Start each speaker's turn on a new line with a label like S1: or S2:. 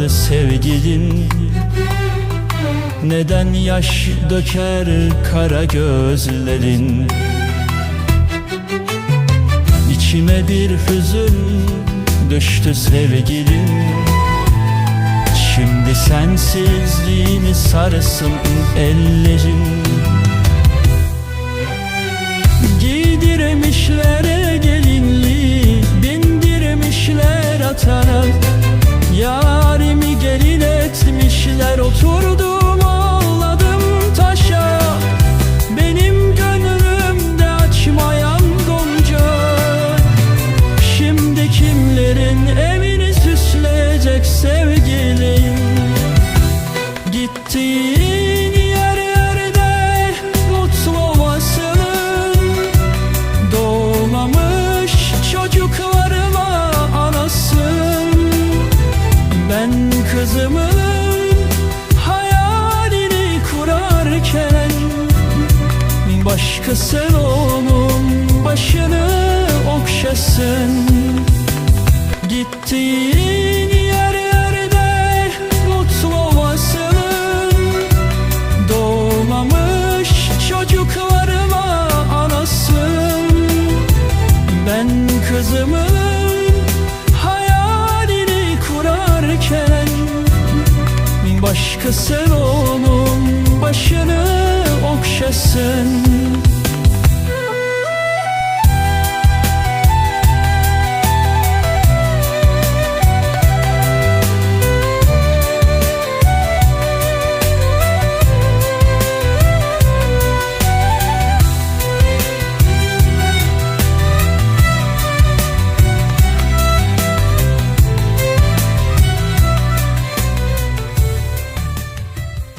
S1: vardı sevgilin. Neden yaş döker kara gözlerin? İçime bir hüzün düştü sevgilim Şimdi sensizliğini sarsın ellerin. Giydirmişler Atana Yarimi gelin etmişler Oturdum ağladım taşa. Benim gönlümde açmayan gonca. Şimdi kimlerin evini süsleyecek sevgilim? Gittiğin Başkası onun başını okşasın. Gittiğin yer yerde mutlu olasın Doğmamış çocuklarıma anasın. Ben kızımın hayalini kurarken Başkası onun başını okşasın